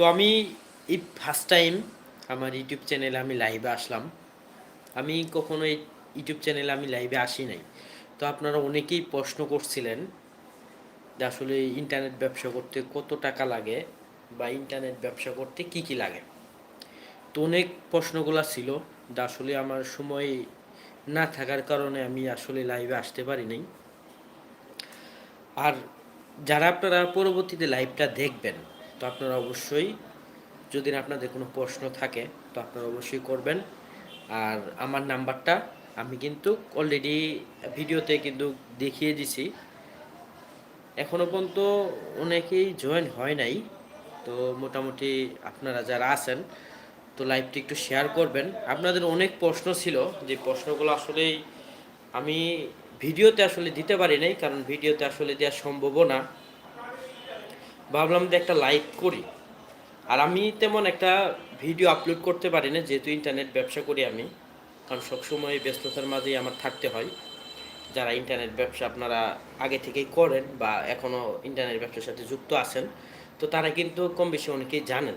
তো আমি এই ফার্স্ট টাইম আমার ইউটিউব চ্যানেলে আমি লাইভে আসলাম। আমি কখনো এই ইউটিউব চ্যানেলে আমি লাইভে আসি নাই। তো আপনারা অনেকেই প্রশ্ন করছিলেন যে আসলে ইন্টারনেট ব্যবসা করতে কত টাকা লাগে বা ইন্টারনেট ব্যবসা করতে কি কি লাগে? তো অনেক প্রশ্নগুলো ছিল যা আসলে আমার সময় না থাকার কারণে আমি আসলে লাইভে আসতে পারি নাই। আর যারা আপনারা পরবর্তীতে লাইভটা দেখবেন তো আপনারা অবশ্যই যদি আপনাদের কোনো প্রশ্ন থাকে, তো আপনারা অবশ্যই করবেন। আর আমার নাম্বারটা আমি কিন্তু অলরেডি ভিডিওতে কিন্তু দেখিয়ে দিছি। এখনও পর্যন্ত অনেকেই জয়েন হয় নাই, তো মোটামুটি আপনারা যারা আছেন, তো লাইভটি একটু শেয়ার করবেন। আপনাদের অনেক প্রশ্ন ছিল, যে প্রশ্নগুলো আসলেই আমি ভিডিওতে আসলে দিতে পারি নাই, কারণ ভিডিওতে আসলে দেওয়া সম্ভবও না। ভাবলাম যে একটা লাইভ করি। আর আমি তেমন একটা ভিডিও আপলোড করতে পারি না যেহেতু ইন্টারনেট ব্যবসা করি আমি। কারণ সবসময় ব্যস্ততার মাঝেই আমার থাকতে হয়। যারা ইন্টারনেট ব্যবসা আপনারা আগে থেকেই করেন বা এখনও ইন্টারনেট ব্যবসার সাথে যুক্ত আছেন, তো তারা কিন্তু কম বেশি অনেকেই জানেন।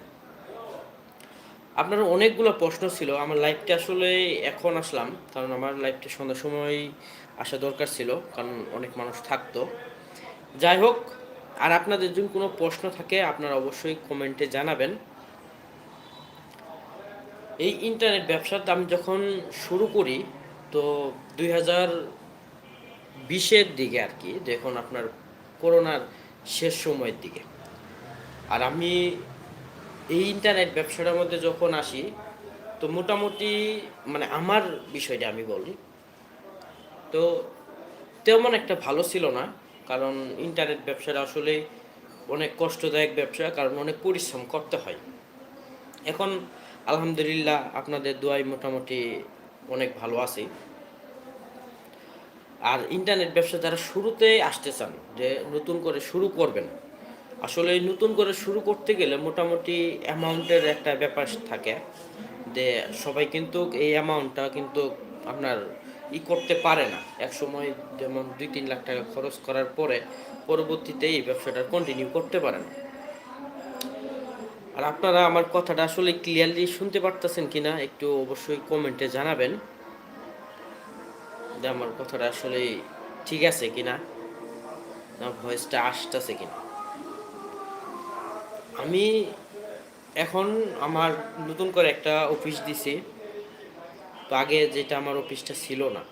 আপনার অনেকগুলো প্রশ্ন ছিল, আমার লাইভটা আসলে এখন আসলাম, কারণ আমার লাইভটা সন্ধ্যার সময় আসা দরকার ছিল, কারণ অনেক মানুষ থাকতো। যাই হোক আর আপনাদের যদি কোনো প্রশ্ন থাকে, আপনারা অবশ্যই কমেন্টে জানাবেন। এই ইন্টারনেট ব্যবসাটা আমি যখন শুরু করি, তো দুই হাজার বিশের দিকে আর কি, দেখুন আপনার করোনার শেষ সময়ের দিকে। আর আমি এই ইন্টারনেট ব্যবসাটার মধ্যে যখন আসি, তো মোটামুটি মানে আমার বিষয়টা আমি বলি, তো তেমন একটা ভালো ছিল না। কারণ ইন্টারনেট ব্যবসাটা আসলে অনেক কষ্টদায়ক ব্যবসা, কারণ অনেক পরিশ্রম করতে হয়। এখন আলহামদুলিল্লাহ আপনাদের দোয়াই মোটামুটি অনেক ভালো আছি। আর ইন্টারনেট ব্যবসা যারা শুরুতে আসতে চান, যে নতুন করে শুরু করবেন, আসলে নতুন করে শুরু করতে গেলে মোটামুটি অ্যামাউন্টের একটা ব্যাপার থাকে, যে সবাই কিন্তু এই অ্যামাউন্টটা কিন্তু আপনার ই করতে পারে না। এক সময় যেমন দুই তিন লাখ টাকা খরচ করার পরে পরবর্তীতে এই ব্যবসাটা কন্টিনিউ করতে পারে না। আর আপনারা আমার কথাটা আসলে ক্লিয়ারলি শুনতে পারতেছেন কিনা একটু অবশ্যই কমেন্টে জানাবেন। যে আমার কথাটা আসলে ঠিক আছে কিনা, না ভয়েসটা আসতেছে কিনা। আমি এখন আমার নতুন করে একটা অফিস দিছি। তো আগে যেটা আমার অফিসটা ছিল না,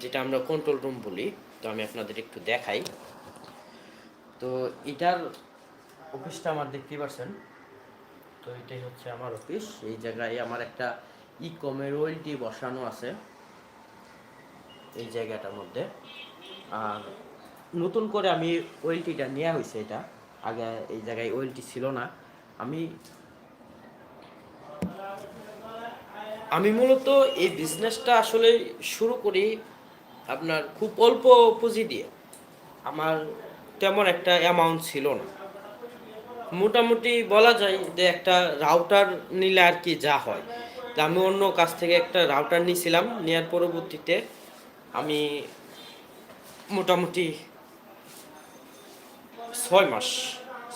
যেটা আমরা কন্ট্রোল রুম বলি, তো আমি আপনাদের একটু দেখাই। তো এটার অফিসটা আমার দেখতেই পাচ্ছেন তো এটাই হচ্ছে আমার অফিস। এই জায়গায় আমার একটা ই কমের ওয়েলটি বসানো আছে, এই জায়গাটার মধ্যে। আর নতুন করে আমি ওয়েলটিটা নেওয়া হয়েছে এটা। আগে এই জায়গায় ওয়েলটি ছিল না। আমি আমি মূলত এই বিজনেসটা আসলে শুরু করি আপনার খুব অল্প পুঁজি দিয়ে। আমার তেমন একটা অ্যামাউন্ট ছিল না। মোটামুটি বলা যায় যে একটা রাউটার নিলে আর কি যা হয়। তা আমি অন্য কাছ থেকে একটা রাউটার নিয়েছিলাম নেওয়ার পরবর্তীতে আমি মোটামুটি ছয় মাস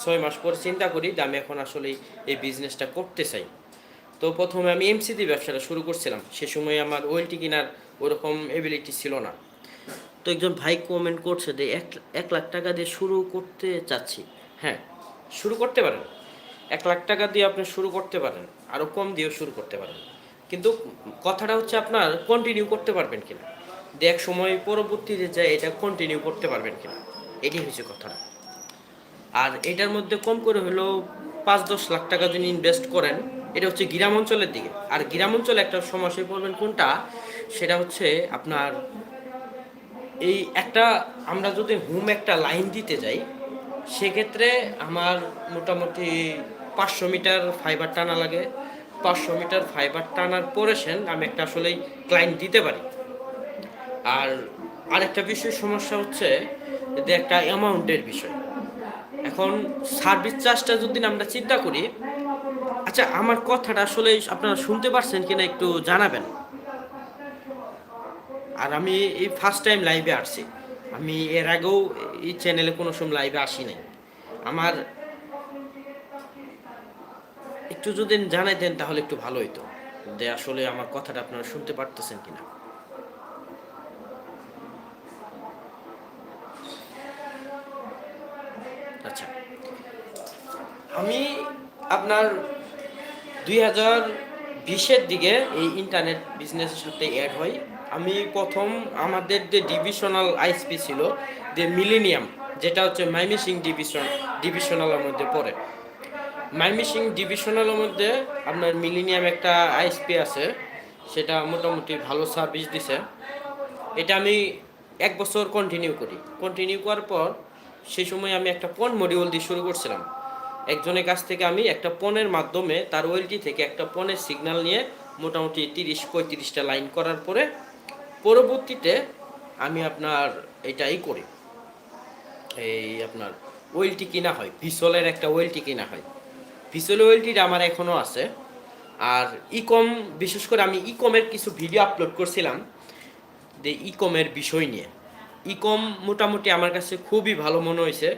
ছয় মাস পর চিন্তা করি যে আমি এখন আসলে এই বিজনেসটা করতে চাই। তো প্রথমে আমি এমসিডি ব্যবসাটা শুরু করছিলাম। সে সময় আমার ওয়েলটি কেনার ওরকম এবিলিটি ছিল না। তো একজন ভাই কমেন্ট করছে যে, এক এক লাখ টাকা দিয়ে শুরু করতে চাচ্ছি। হ্যাঁ শুরু করতে পারেন। এক লাখ টাকা দিয়ে আপনি শুরু করতে পারেন আরও কম দিয়েও শুরু করতে পারেন। কিন্তু কথাটা হচ্ছে আপনার কন্টিনিউ করতে পারবেন কিনা? এক সময় পরবর্তীতে যায় এটা কন্টিনিউ করতে পারবেন কিনা? এটাই হচ্ছে কথাটা। আর এটার মধ্যে কম করে হলেও পাঁচ দশ লাখ টাকা যদি ইনভেস্ট করেন এটা হচ্ছে গ্রাম অঞ্চলের দিকে। আর গ্রাম অঞ্চলে একটা সমস্যায় পড়বেন কোনটা? সেটা হচ্ছে আপনার এই একটা, আমরা যদি হোম একটা লাইন দিতে যাই, সেক্ষেত্রে আমার মোটামুটি পাঁচশো মিটার ফাইবার টানা লাগে। পাঁচশো মিটার ফাইবার টানার পরে সেন আমি একটা আসলেই ক্লায়েন্ট দিতে পারি। আর আরেকটা বিষয়, সমস্যা হচ্ছে যে একটা অ্যামাউন্টের বিষয়। এখন সার্ভিস চার্জটা যদি আমরা চিন্তা করি আচ্ছা আমার কথাটা আসলে আপনারা শুনতে পারছেন কিনা একটু জানাবেন। আর আমি এই ফার্স্ট টাইম লাইভে আসছি। আমি এর আগেও এই চ্যানেলে কোনো সময় লাইভে আসি নাই। আমার একটু যদি জানাইতেন তাহলে একটু ভালো হইতো। যে আসলে আমার কথাটা আপনারা শুনতে পারতেছেন কিনা। আচ্ছা আমি আপনার দুই হাজার বিশের দিকে এই ইন্টারনেট বিজনেসের সাথে অ্যাড হয়। আমি প্রথম আমাদের যে ডিভিশনাল আইএসপি ছিল, যে মিলেনিয়াম যেটা হচ্ছে মাইমিসিং ডিভিশন ডিভিশনালের মধ্যে পড়ে। মাইমিসিং ডিভিশনালের মধ্যে আপনার মিলেনিয়াম একটা আইএসপি আছে, সেটা মোটামুটি ভালো সার্ভিস দিছে। এটা আমি এক বছর কন্টিনিউ করি। কন্টিনিউ করার পর সেই সময় আমি একটা পন মডিউল দিয়ে শুরু করছিলাম? একজনের কাছ থেকে আমি একটা পনেরো মাধ্যমে তার ওয়েলটি থেকে একটা পনেরো সিগন্যাল নিয়ে মোটামুটি তিরিশ, পঁয়ত্রিশটা লাইন করার পরে পরবর্তীতে আমি আপনার এটাই করি। এই আপনার ওয়েলটি কিনা হয়, ভিসলের একটা ওয়েলটি কিনা হয়। ভিসল ওয়েলটিটা আমার এখনও আছে। আর ইকম, বিশেষ করে আমি ইকমের কিছু ভিডিও আপলোড করছিলাম, যে ইকমের বিষয় নিয়ে। ইকম মোটামুটি আমার কাছে খুবই ভালো মনে হয়েছে।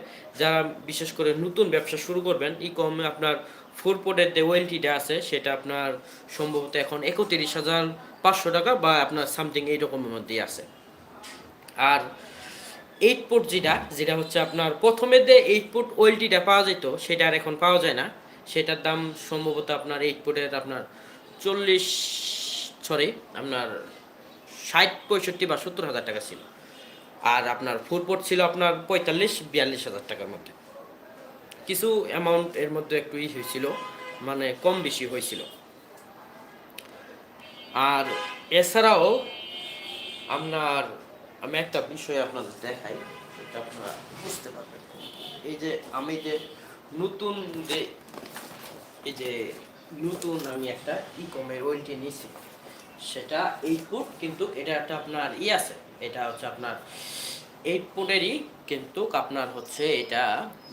যারা বিশেষ করে নতুন ব্যবসা শুরু করবেন, ইকম আপনার ফোর পোর্টের যে ওয়েলটিটা আছে, সেটা আপনার সম্ভবত এখন একত্রিশ হাজার পাঁচশো টাকা বা আপনার সামথিং এইরকমের মধ্যেই আছে। আর এইট পোর্ট যেটা যেটা হচ্ছে আপনার প্রথমে যে এইট পোর্ট ওয়েলটিটা পাওয়া যেত, সেটা আর এখন পাওয়া যায় না। সেটার দাম সম্ভবত আপনার এইট পোর্টের আপনার চল্লিশ সরি আপনার ষাট, পঁয়ষট্টি বা সত্তর হাজার টাকা ছিল। আর আপনার পোর্ট ছিল আপনার পঁয়তাল্লিশ, বিয়াল্লিশ হাজার টাকার মধ্যে। কিছু অ্যামাউন্ট এর মধ্যে একটু ই হয়েছিল মানে কম বেশি হয়েছিল। আর এছাড়াও আপনার, আমি একটা বিষয় আপনাদের দেখাই, এটা আপনারা বুঝতে পারবেন। এই যে আমি যে নতুন যে, এই যে নতুন আমি একটা ই কমের ওয়েলটি নিয়েছি, সেটা এই ফুট কিন্তু এটা একটা আপনার ই আছে এটা হচ্ছে আপনার এইট ফুটেরই কিন্তু আপনার হচ্ছে এটা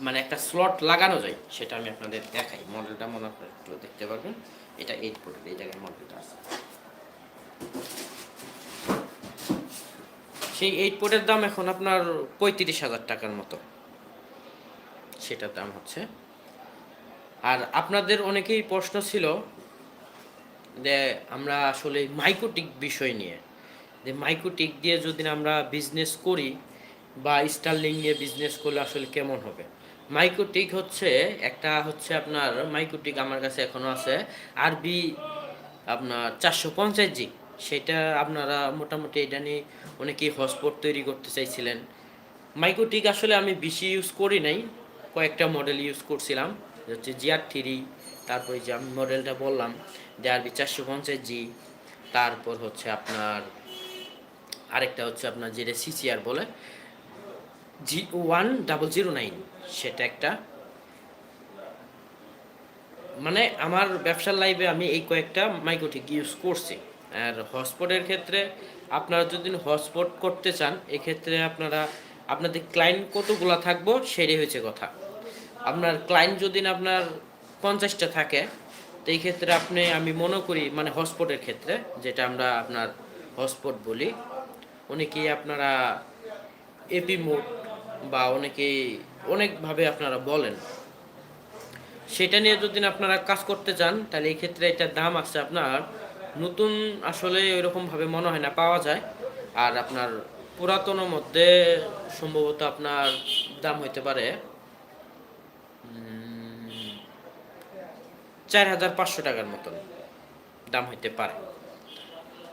মানে একটা স্লট লাগানো যায়, সেটা আমি আপনাদের দেখাই। মডেলটা মনে আপনার একটু দেখতে পারবেন। এটা এইট ফুটের এই জায়গায় মডেলটা আছে। সেই এইট পোর্টের দাম এখন আপনার পঁয়ত্রিশ হাজার টাকার মতো। সেটার দাম হচ্ছে। আর আপনাদের অনেকেই প্রশ্ন ছিল যে আমরা আসলে মাইক্রোটিক বিষয় নিয়ে। যে মাইক্রোটিক দিয়ে যদি আমরা বিজনেস করি বা স্টারলিং নিয়ে বিজনেস করলে আসলে কেমন হবে? মাইক্রোটিক হচ্ছে একটা হচ্ছে আপনার মাইক্রোটিক আমার কাছে এখনও আছে আরবি আপনার চারশো পঞ্চাশ জি। সেটা আপনারা মোটামুটি এটা নিয়ে অনেকেই হটস্পট তৈরি করতে চাইছিলেন। মাইক্রোটিক আসলে আমি বেশি ইউজ করি নাই, কয়েকটা মডেল ইউজ করছিলাম। হচ্ছে জিআর থ্রি তারপরে যে আমি মডেলটা বললাম, যে আরবি চারশো পঞ্চাশ জি, তারপর হচ্ছে আপনার আরেকটা হচ্ছে আপনার যেটা সিসিআর বলে G one double zero nine সেটা একটা। মানে আমার ব্যবসার লাইফে আমি এই কয়েকটা মাইক্রোটিক ইউজ করছি। আর হটস্পটের ক্ষেত্রে আপনারা যদি হটস্পট করতে চান, এক্ষেত্রে আপনারা, আপনাদের ক্লায়েন্ট কতগুলো থাকব সেটাই হয়েছে কথা। আপনার ক্লায়েন্ট যদি আপনার পঞ্চাশটা থাকে, তো এই ক্ষেত্রে আপনি, আমি মনে করি মানে হটস্পটের ক্ষেত্রে, যেটা আমরা আপনার হটস্পট বলি অনেকেই আপনারা এপি মোড বা অনেকেই অনেকভাবে আপনারা বলেন। সেটা নিয়ে যদি আপনারা কাজ করতে চান, তাহলে এই ক্ষেত্রে এটার দাম আছে আপনার নতুন আসলে ওইরকমভাবে মনে হয় না পাওয়া যায়। আর আপনার পুরাতনের মধ্যে সম্ভবত আপনার দাম হইতে পারে চার হাজার পাঁচশো টাকার মতন দাম হইতে পারে।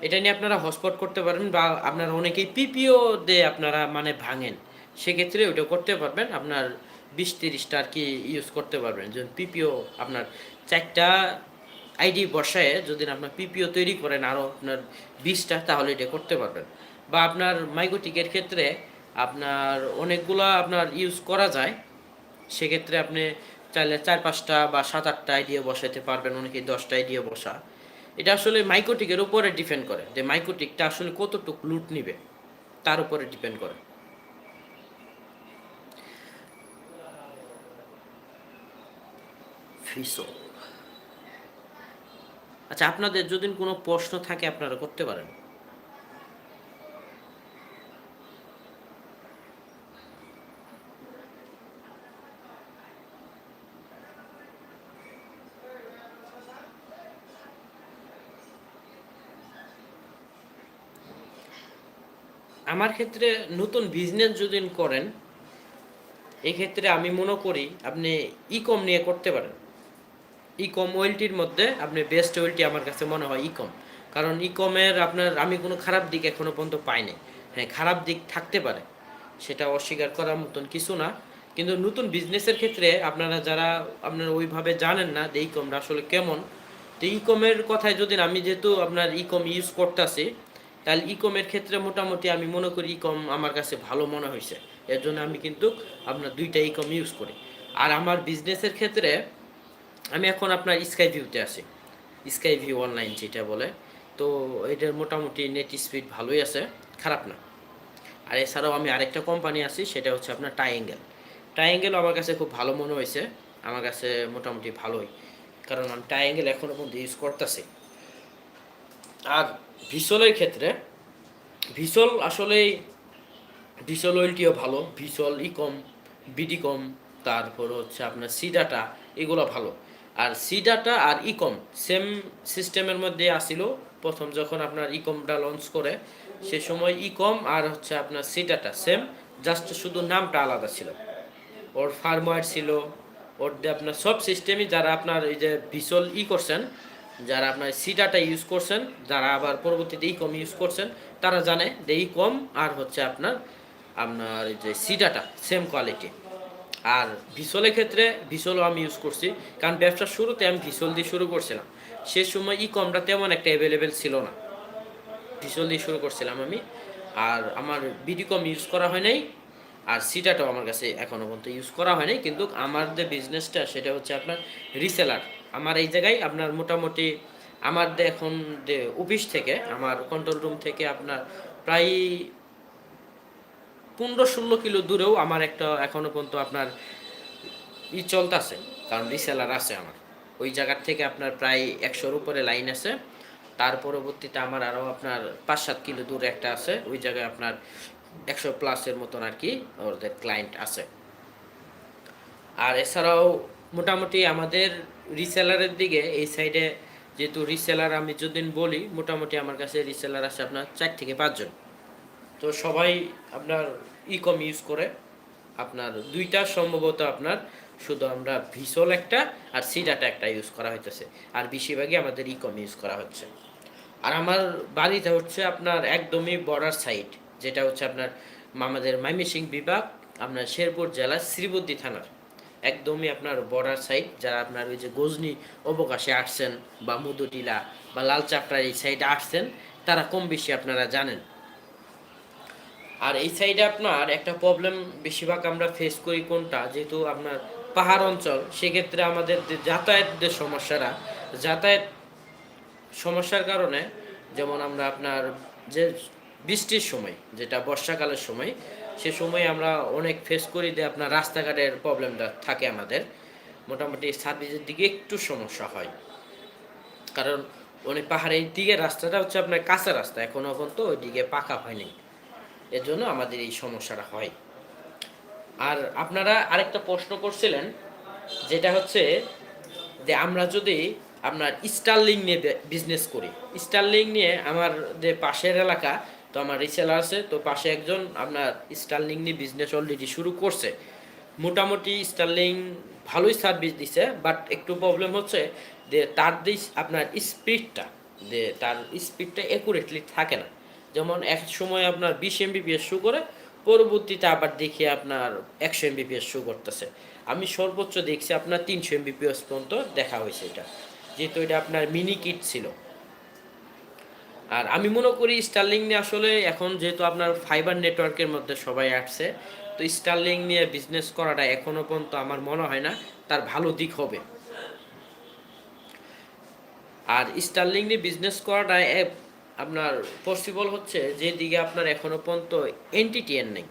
এটা নিয়ে আপনারা হটস্পট করতে পারেন বা আপনারা অনেকেই পিপিও দিয়ে আপনারা মানে ভাঙেন। সেক্ষেত্রে ওইটা করতে পারবেন, আপনার বিশ তিরিশটা আর কি ইউজ করতে পারবেন। যেমন পিপিও আপনার চারটা আইডি বসায়, যদি আপনার পিপিও তৈরি করেন আরও আপনার বিশটা, তাহলে এটা করতে পারবেন। বা আপনার মাইক্রোটিকের ক্ষেত্রে আপনার অনেকগুলা আপনার ইউজ করা যায়। সেক্ষেত্রে আপনি চাইলে চার পাঁচটা বা সাত আটটা আইডিয়া বসাইতে পারবেন অনেকে দশটা আইডিয়া বসা। এটা আসলে মাইকোটিকের উপরে ডিপেন্ড করে যে মাইকোটিকটা আসলে কতটুক লুট নিবে তার উপরে ডিপেন্ড করে। ফিসো আচ্ছা আপনাদের যদি কোনো প্রশ্ন থাকে আপনারা করতে পারেন। আমার ক্ষেত্রে নতুন বিজনেস যদি করেন এই ক্ষেত্রে আমি মনে করি আপনি ই কম নিয়ে করতে পারেন। ই কম ওয়েলটির মধ্যে আপনি বেস্ট ওয়েলটি আমার কাছে মনে হয় ই কম কারণ ই কমের আপনার, আমি কোনো খারাপ দিক এখনও পর্যন্ত পাইনি। হ্যাঁ খারাপ দিক থাকতে পারে, সেটা অস্বীকার করার মতন কিছু না। কিন্তু নতুন বিজনেসের ক্ষেত্রে আপনারা যারা, আপনারা ওইভাবে জানেন না যে ই কমটা আসলে কেমন। তো ই কমের কথায় যদি আমি যেহেতু আপনার ই কম ইউজ করতেছি তাহলে ই কমের ক্ষেত্রে মোটামুটি আমি মনে করি ই কম আমার কাছে ভালো মনে হয়েছে। এর জন্য আমি কিন্তু আপনার দুইটা ই কম ইউজ করি। আর আমার বিজনেসের ক্ষেত্রে আমি এখন আপনার স্কাই ভিউতে আছি। স্কাই ভিউ অনলাইন যেটা বলে। তো এটার মোটামুটি নেট স্পিড ভালোই আছে, খারাপ না। আর এছাড়াও আমি আরেকটা কোম্পানি আছি, সেটা হচ্ছে আপনার টাইঙ্গেল টাইঙ্গেল আমার কাছে খুব ভালো মনে হয়েছে, আমার কাছে মোটামুটি ভালোই। কারণ আমি টাইঙ্গেল এখনও পর্যন্ত ইউজ করতেছি। আর ভিসলের ক্ষেত্রে, ভিসল আসলেই ভিসল ওয়েলটিও ভালো, ভিসল ইকম বিডি কম, তারপর হচ্ছে আপনার সি ডাটা এগুলো ভালো। আর সি ডাটা আর ইকম সেম সিস্টেমের মধ্যে আসিল, প্রথম যখন আপনার ইকমটা লঞ্চ করে, সে সময় ইকম আর হচ্ছে আপনার সি ডাটা সেম জাস্ট শুধু নামটা আলাদা ছিল। ওর ফার্মওয়্যার ছিল, ওর আপনার সব সিস্টেমই যারা আপনার এই যে ভিসল ই করছেন যারা আপনার সি ডাটা ইউজ করছেন, যারা আবার পরবর্তীতে ই কম ইউজ করছেন, তারা জানে যে কম আর হচ্ছে আপনার আপনার যে সি ডাটা সেম কোয়ালিটি আর ভিসলের ক্ষেত্রে ভিসলও আমি ইউজ করছি, কারণ ব্যবসার শুরুতে আমি ভিসল দিয়ে শুরু করছিলাম। সে সময় ই কমটা তেমন একটা অ্যাভেলেবেল ছিল না। ভিসল দিয়ে শুরু করছিলাম আমি, আর আমার বিডি কম ইউজ করা হয় নাই, আর সিটাটাও আমার কাছে এখনও পর্যন্ত ইউজ করা হয় নাই, কিন্তু আমার যে বিজনেসটা সেটা হচ্ছে আপনার রিসেলার আমার এই জায়গায় আপনার মোটামুটি আমার এখন অফিস থেকে, আমার কন্ট্রোল রুম থেকে আপনার প্রায় পনেরো ষোলো কিলো দূরেও আমার একটা এখনও পর্যন্ত আপনার ই চলতেছে, কারণ রিসেলার আছে আমার। ওই জায়গার থেকে আপনার প্রায় একশোর উপরে লাইন আছে। তার পরবর্তীতে আমার আরও আপনার পাঁচ সাত কিলো দূরে একটা আছে, ওই জায়গায় আপনার একশো প্লাসের মতন আর কি ওদের ক্লায়েন্ট আছে। আর এছাড়াও মোটামুটি আমাদের রিসেলারের দিকে, এই সাইডে যেহেতু রিসেলার আমি যদিন বলি, মোটামুটি আমার কাছে রিসেলার আছে আপনার চার থেকে পাঁচজন। তো সবাই আপনার ই কম ইউজ করে, আপনার দুইটা সম্ভবত আপনার শুধু আমরা ভিসল একটা আর সি ডাটা একটা ইউজ করা হইতেছে। আর বেশিরভাগই আমাদের ই কম ইউজ করা হচ্ছে। আর আমার বাড়িটা হচ্ছে আপনার একদমই বর্ডার সাইড যেটা হচ্ছে আপনার আমাদের মাইমিসিং বিভাগ, আপনার শেরপুর জেলার শ্রীবদ্দি থানার। একদমই আপনার বর্ডার সাইড যারা আপনার ওই যে গজনি অবকাশে আসছেন বা মধুটিলা বা লাল চাপড়ার এই সাইডে আসছেন, তারা কম বেশি আপনারা জানেন। আর এই সাইডে আপনার একটা প্রবলেম বেশিরভাগ আমরা ফেস করি কোনটা? যেহেতু আপনার পাহাড় অঞ্চল, সেক্ষেত্রে আমাদের যে যাতায়াতের সমস্যাটা যাতায়াত সমস্যার কারণে, যেমন আমরা আপনার যে বৃষ্টির সময়, যেটা বর্ষাকালের সময় সে সময় আমরা অনেক ফেস করি যে আপনার রাস্তাঘাটের প্রবলেমটা থাকে আমাদের। মোটামুটি সার্ভিসের দিকে একটু সমস্যা হয়। কারণ অনেক পাহাড়ের দিকে রাস্তাটা হচ্ছে আপনার কাঁচা রাস্তা, এখনও পর্যন্ত ওই দিকে পাকা হয়নি। এর জন্য আমাদের এই সমস্যাটা হয়। আর আপনারা আরেকটা প্রশ্ন করছিলেন, যেটা হচ্ছে যে আমরা যদি আপনার স্টারলিং নিয়ে বিজনেস করি স্টারলিং নিয়ে আমার যে পাশের এলাকা তো আমার রিসেলার আছে, তো পাশে একজন আপনার স্টারলিং নিয়ে বিজনেস অলরেডি শুরু করছে। মোটামুটি স্টারলিং ভালোই সার্ভিস দিছে বাট একটু প্রবলেম হচ্ছে যে তার দিস আপনার স্পিডটা যে তার স্পিডটা অ্যাকুরেটলি থাকে না। যেমন এক সময় আপনার বিশ এমবিপিএস শু করে, পরবর্তীতে আবার দেখি আপনার একশো এমবিপিএস শু করতেছে। আমি সর্বোচ্চ দেখছি আপনার তিনশো এমবিপিএস পর্যন্ত দেখা হয়েছে এটা। যেহেতু এটা আপনার মিনি কিট ছিল। আর আমি মনে করি স্টারলিং নিয়ে আসলে এখন যেহেতু আপনার ফাইবার নেটওয়ার্কের মধ্যে সবাই আসছে, তো স্টারলিং নিয়ে বিজনেস করাটা এখনও পর্যন্ত আমার মনে হয় না তার ভালো দিক হবে। আর স্টারলিং নিয়ে বিজনেস করাটা আপনার পসিবল হচ্ছে যে দিকে আপনার এখনও পর্যন্ত এনটিটিএন নেই।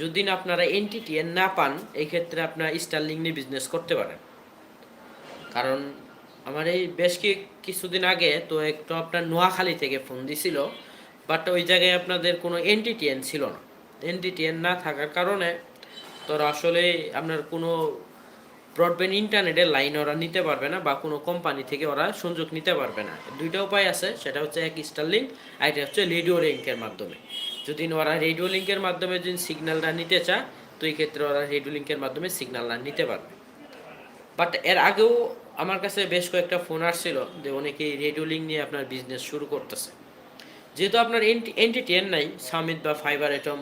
যদি না আপনারা এনটিটিএন না পান এই ক্ষেত্রে আপনার স্টারলিং নিয়ে বিজনেস করতে পারেন। কারণ আমার এই বেশ কি কিছুদিন আগে তো একটু আপনার নোয়াখালী থেকে ফোন দিছিল বাট ওই জায়গায় আপনাদের কোনো এনটিটিএন ছিল না। এনটিটিএন না থাকার কারণে তোর আসলে আপনার কোনো ব্রডব্যান্ড ইন্টারনেটের লাইন ওরা নিতে পারবে না বা কোনো কোম্পানি থেকে ওরা সংযোগ নিতে পারবে না। দুইটা উপায় আছে, সেটা হচ্ছে এক স্টারলিংক আর এটা হচ্ছে রেডিও লিঙ্কের মাধ্যমে। যদি ওরা রেডিও লিঙ্কের মাধ্যমে যদি সিগন্যালটা নিতে চায়, তো এই ক্ষেত্রে ওরা রেডিও লিঙ্কের মাধ্যমে সিগন্যালটা নিতে পারবে। বাট এর আগেও আমার কাছে বেশ কয়েকটা ফোন আসছিল যে অনেকেই রেডিও লিঙ্ক নিয়ে আপনার বিজনেস শুরু করতেছে। যেহেতু আপনার এনটিটিএন নাই সামিট বা ফাইবার এটম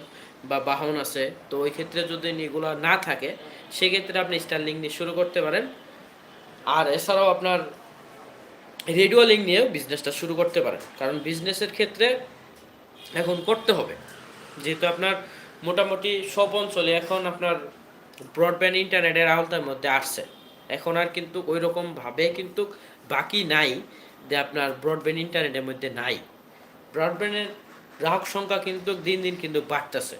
বা বাহন আছে, তো ওই ক্ষেত্রে যদি এগুলো না থাকে, সেক্ষেত্রে আপনি স্টারলিং নিয়ে শুরু করতে পারেন। আর এছাড়াও আপনার রেডিও লিঙ্ক নিয়েও বিজনেসটা শুরু করতে পারেন। কারণ বিজনেসের ক্ষেত্রে এখন করতে হবে। যেহেতু আপনার মোটামুটি সব অঞ্চলে এখন আপনার ব্রডব্যান্ড ইন্টারনেটের আওতার মধ্যে আসছে। এখন আর কিন্তু ওই রকমভাবে কিন্তু বাকি নাই যে আপনার ব্রডব্যান্ড ইন্টারনেটের মধ্যে নাই। ব্রডব্যান্ডের গ্রাহক সংখ্যা কিন্তু দিন দিন কিন্তু বাড়তেছে।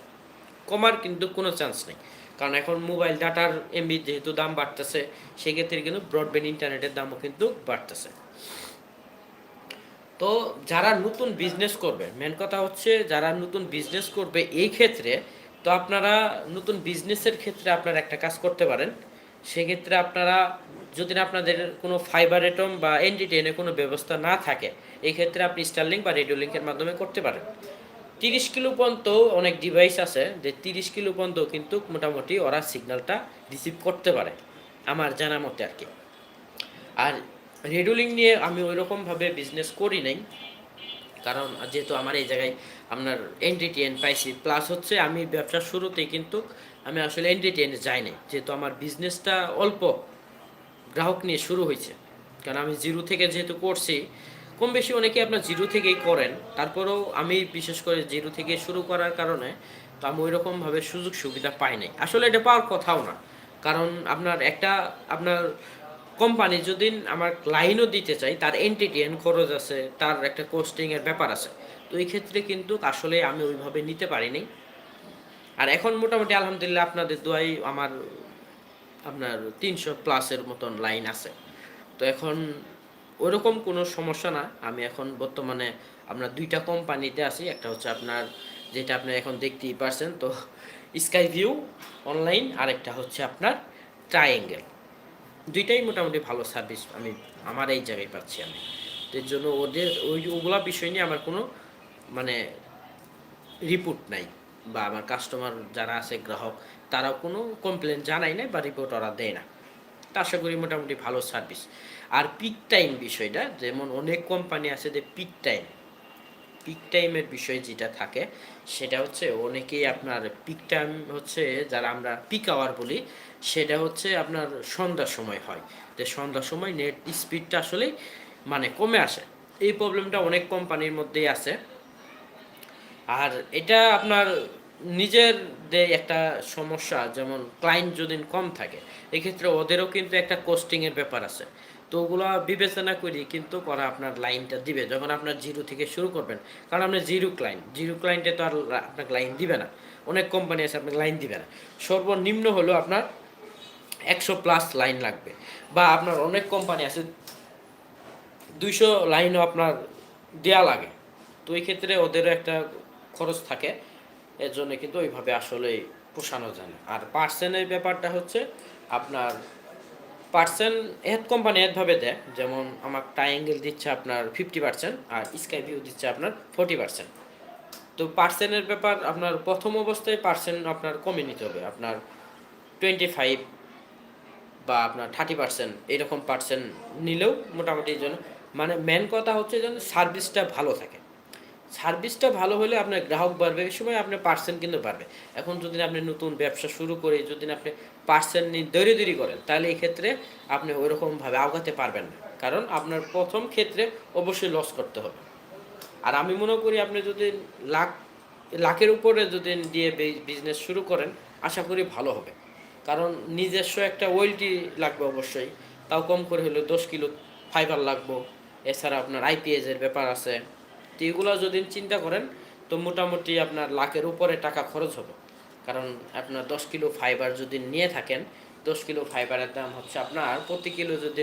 কমার কিন্তু কোনো চান্স নেই। কারণ এখন মোবাইল ডাটার এমবি যেহেতু দাম বাড়তেছে, সেক্ষেত্রে কিন্তু ব্রডব্যান্ড ইন্টারনেটের দামও কিন্তু বাড়তেছে। তো যারা নতুন বিজনেস করবে মেন কথা হচ্ছে যারা নতুন বিজনেস করবে এই ক্ষেত্রে, তো আপনারা নতুন বিজনেসের ক্ষেত্রে আপনারা একটা কাজ করতে পারেন। সেক্ষেত্রে আপনারা, যদি আপনাদের কোনো ফাইবার এটম বা এনডিটিএনে কোনো ব্যবস্থা না থাকে এই ক্ষেত্রে আপনি স্টারলিংক বা রেডিও লিঙ্কের মাধ্যমে করতে পারেন। তিরিশ কিলো পর্যন্ত অনেক ডিভাইস আছে, যে তিরিশ কিলো পর্যন্ত কিন্তু মোটামুটি ওরা সিগন্যালটা রিসিভ করতে পারে, আমার জানা মতে আর কি। আর রেডুলিং নিয়ে আমি ওই রকমভাবে বিজনেস করি নাই কারণ যেহেতু আমার এই জায়গায় আপনার এনডিটিএন পাইছি প্লাস হচ্ছে আমি ব্যবসার শুরুতেই কিন্তু আমি আসলে এনডিটিএনে যাই নাই। যেহেতু আমার বিজনেসটা অল্প গ্রাহক নিয়ে শুরু হয়েছে। কারণ আমি জিরো থেকে যেহেতু করছি, কম বেশি অনেকে আপনার জিরো থেকেই করেন। তারপরেও আমি বিশেষ করে জিরো থেকে শুরু করার কারণে তো আমি ওই রকমভাবে সুযোগ সুবিধা পাই নাই। আসলে এটা পাওয়ার কথাও না। কারণ আপনার একটা, আপনার কোম্পানি যদি আমার লাইনও দিতে চাই, তার এনটিটিএন খরচ আছে, তার একটা কোস্টিংয়ের ব্যাপার আছে, তো এই ক্ষেত্রে কিন্তু আসলে আমি ওইভাবে নিতে পারিনি। আর এখন মোটামুটি আলহামদুলিল্লাহ আপনাদের দোয়াই আমার, আপনার তিনশো প্লাসের মতন লাইন আছে। তো এখন ওরকম কোনো সমস্যা না, আমি এখন বর্তমানে আপনার দুইটা কোম্পানিতে আছি, একটা হচ্ছে আপনার যেটা আপনি এখন দেখতেই পারছেন, তো স্কাই ভিউ অনলাইন আরেকটা হচ্ছে আপনার ট্রায়াঙ্গেল দুইটাই মোটামুটি ভালো সার্ভিস আমি, আমার এই জায়গায় পাচ্ছি আমি। তো এর জন্য ওদের, ওই ওগুলা বিষয় নিয়ে আমার কোনো মানে রিপোর্ট নাই বা আমার কাস্টমার যারা আছে, গ্রাহক, তারাও কোনো কমপ্লেন জানায় না বা রিপোর্ট ওরা দেয় না। তা আশা করি মোটামুটি ভালো সার্ভিস আর পিক টাইম বিষয়টা, যেমন অনেক কোম্পানি আছে যে পিক টাইম পিক টাইমের বিষয় যেটা থাকে, সেটা হচ্ছে অনেকেই আপনার পিক টাইম হচ্ছে যারা আমরা পিক আওয়ার বলি সেটা হচ্ছে আপনার সন্ধ্যার সময় হয়। যে সন্ধ্যার সময় নেট স্পিডটা আসলে মানে কমে আসে। এই প্রবলেমটা অনেক কোম্পানির মধ্যেই আছে। আর এটা আপনার নিজের একটা সমস্যা, যেমন ক্লায়েন্ট যদি কম থাকে, এক্ষেত্রে ওদেরও কিন্তু একটা কোস্টিংয়ের ব্যাপার আছে। তো ওগুলো বিবেচনা করি কিন্তু করা আপনার লাইনটা দিবে। যখন আপনার জিরো থেকে শুরু করবেন, কারণ আপনার জিরো ক্লায়েন্ট জিরো ক্লায়েন্টে তো আর আপনাকে লাইন দিবে না। অনেক কোম্পানি আছে, আপনাকে লাইন দিবে না। সর্বনিম্ন হলো আপনার একশো প্লাস লাইন লাগবে। বা আপনার অনেক কোম্পানি আছে, দুইশো লাইনও আপনার দেয়া লাগে। তো এই ক্ষেত্রে ওদেরও একটা খরচ থাকে এর জন্য কিন্তু ওইভাবে আসলে পোষানো যায় না। আর পার্সেন্টের ব্যাপারটা হচ্ছে, আপনার পার্সেন্ট হেড কোম্পানি হেডভাবে দেয়, যেমন আমার ট্রায়াঙ্গেল দিচ্ছে আপনার ফিফটি পার্সেন্ট আর স্কাই ভিউ দিচ্ছে আপনার ফোর্টি পার্সেন্ট তো পার্সেন্টের ব্যাপার, আপনার প্রথম অবস্থায় পার্সেন্ট আপনার কমে নিতে হবে। আপনার টোয়েন্টি ফাইভ বা আপনার থার্টি পার্সেন্ট এরকম পার্সেন্ট নিলেও মোটামুটি জন্য মানে মেন কথা হচ্ছে যেন সার্ভিসটা ভালো থাকে। সার্ভিসটা ভালো হলে আপনার গ্রাহক বাড়বে, এই সময় আপনার পার্সেন্ট কিন্তু বাড়বে। এখন যদি আপনি নতুন ব্যবসা শুরু করে যদি আপনি পার্সেন্ট নিয়ে দৈরি দৈরি করেন, তাহলে এই ক্ষেত্রে আপনি ওইরকমভাবে আগাতে পারবেন না। কারণ আপনার প্রথম ক্ষেত্রে অবশ্যই লস করতে হবে। আর আমি মনে করি আপনি যদি লাখ, লাখের উপরে যদি দিয়ে বিজনেস শুরু করেন, আশা করি ভালো হবে। কারণ নিজস্ব একটা ওয়েলটি লাগবে অবশ্যই। তাও কম করে হলে দশ কিলো ফাইবার লাগবো। এছাড়া আপনার আইপিএস এর ব্যাপার আছে। তো এগুলো যদি চিন্তা করেন, তো মোটামুটি আপনার লাখের উপরে টাকা খরচ হবে। কারণ আপনার দশ কিলো ফাইবার যদি নিয়ে থাকেন, দশ কিলো ফাইবারের দাম হচ্ছে আপনার প্রতি কিলো যদি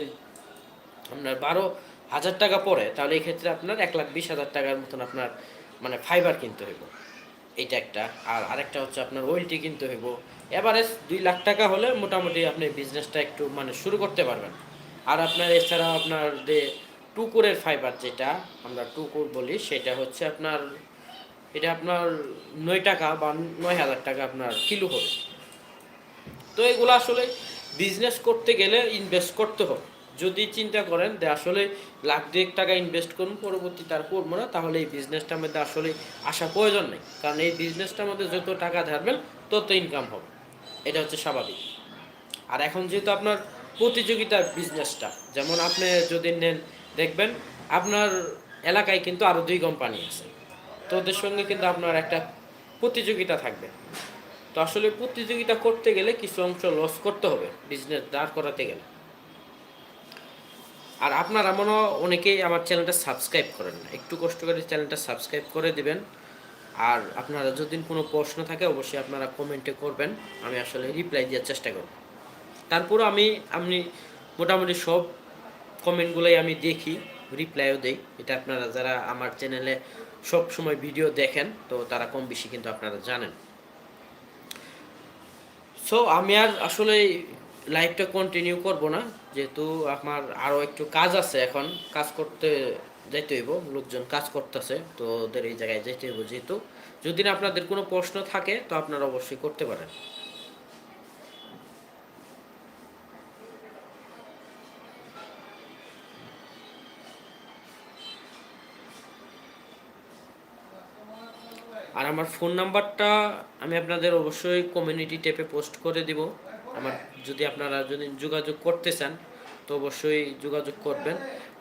আপনার বারো হাজার টাকা পড়ে, তাহলে এই ক্ষেত্রে আপনার এক লাখ বিশ হাজার টাকার মতন আপনার মানে ফাইবার কিনতে হইব। এইটা একটা। আর আরেকটা হচ্ছে আপনার ওয়েলটি কিনতে হইব। এভারেজ দুই লাখ টাকা হলে মোটামুটি আপনি বিজনেসটা একটু মানে শুরু করতে পারবেন। আর আপনার এছাড়াও আপনার যে টুকুরের ফাইবার যেটা আমরা টুকুর বলি, সেটা হচ্ছে আপনার, এটা আপনার নয় টাকা বা নয় হাজার টাকা আপনার কিলো হবে। তো এগুলো আসলে বিজনেস করতে গেলে ইনভেস্ট করতে হবে। যদি চিন্তা করেন যে আসলে লাখ দুয়েক টাকা ইনভেস্ট করুন, পরবর্তী তার করব না, তাহলে এই বিজনেসটার মধ্যে আসলে আসা প্রয়োজন নেই। কারণ এই বিজনেসটার মধ্যে যত টাকা ধারবেন তত ইনকাম হবে। এটা হচ্ছে স্বাভাবিক। আর এখন যেহেতু আপনার প্রতিযোগিতার বিজনেসটা যেমন আপনি যদি নেন, দেখবেন আপনার এলাকায় কিন্তু আরও দুই কোম্পানি আছে। তো ওদের সঙ্গে কিন্তু আপনার একটা প্রতিযোগিতা থাকবে। তো আসলে প্রতিযোগিতা করতে গেলে কিছু অংশ লস করতে হবে বিজনেস দাঁড় করাতে গেলে। আর আপনারা মনে অনেকেই আমার চ্যানেলটা সাবস্ক্রাইব করেন না। একটু কষ্ট করে চ্যানেলটা সাবস্ক্রাইব করে দিবেন। আর আপনারা যদি কোনো প্রশ্ন থাকে, অবশ্যই আপনারা কমেন্টে করবেন, আমি আসলে রিপ্লাই দেওয়ার চেষ্টা করব। তারপরও আমি আপনি মোটামুটি সব কমেন্টগুলোই আমি দেখি রিপ্লাইও দেই। এটা আপনারা যারা আমার চ্যানেলে সব সময় ভিডিও দেখেন, তো তারা কম বেশি কিন্তু আপনারা জানেন। সো আমি আর আসলে লাইভটা কন্টিনিউ করব না, যেহেতু আমার আরও একটু কাজ আছে এখন, কাজ করতে যাইতে হইব, লোকজন কাজ করতেছে, তো ওদের এই জায়গায় যাইতে হইব যেহেতু। যদি না আপনাদের কোনো প্রশ্ন থাকে, তো আপনারা অবশ্যই করতে পারেন। আর আমার ফোন নাম্বারটা আমি আপনাদের অবশ্যই কমিউনিটি ট্যাপে পোস্ট করে দিব। আমার যদি আপনারা যদি যোগাযোগ করতে চান তো অবশ্যই যোগাযোগ করবেন।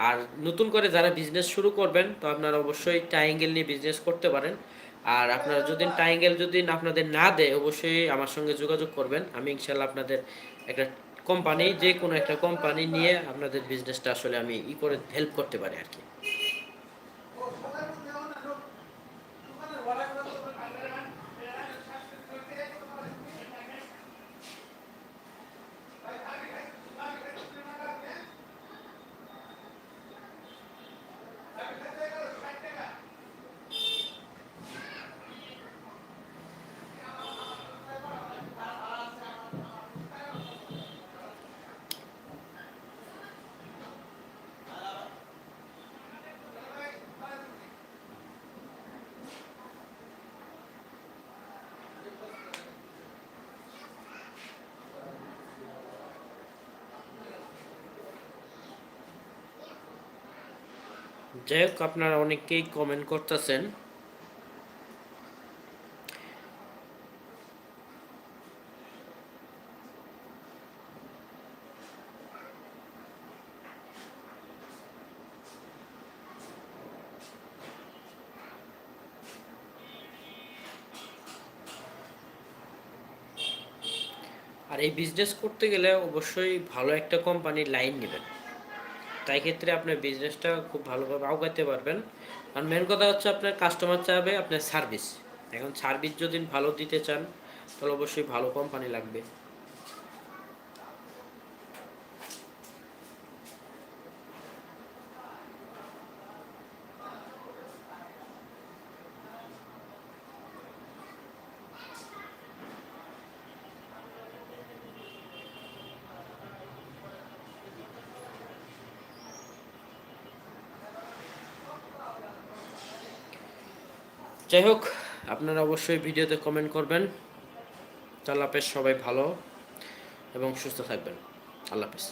আর নতুন করে যারা বিজনেস শুরু করবেন, তো আপনারা অবশ্যই ট্রায়াঙ্গেল নিয়ে বিজনেস করতে পারেন। আর আপনারা যদি ট্রায়াঙ্গেল যদি আপনাদের না দেয়, অবশ্যই আমার সঙ্গে যোগাযোগ করবেন। আমি ইনশাল্লাহ আপনাদের একটা কোম্পানি যে কোনো একটা কোম্পানি নিয়ে আপনাদের বিজনেসটা আসলে আমি ই করে হেল্প করতে পারি আর কি। যাই হোক, আপনারা অনেকেই কমেন্ট করতেছেন। আর এই বিজনেস করতে গেলে অবশ্যই ভালো একটা কোম্পানির লাইন নেবেন। তাই ক্ষেত্রে আপনার বিজনেসটা খুব ভালোভাবে আগাইতে পারবেন। আর মেন কথা হচ্ছে আপনার কাস্টমার চাবে আপনার সার্ভিস এখন সার্ভিস যদি ভালো দিতে চান, তাহলে অবশ্যই ভালো কোম্পানি লাগবে। যাই হোক, আপনারা অবশ্যই ভিডিওতে কমেন্ট করবেন। আল্লাহ হাফেজ, সবাই ভালো এবং সুস্থ থাকবেন। আল্লাহ হাফেজ।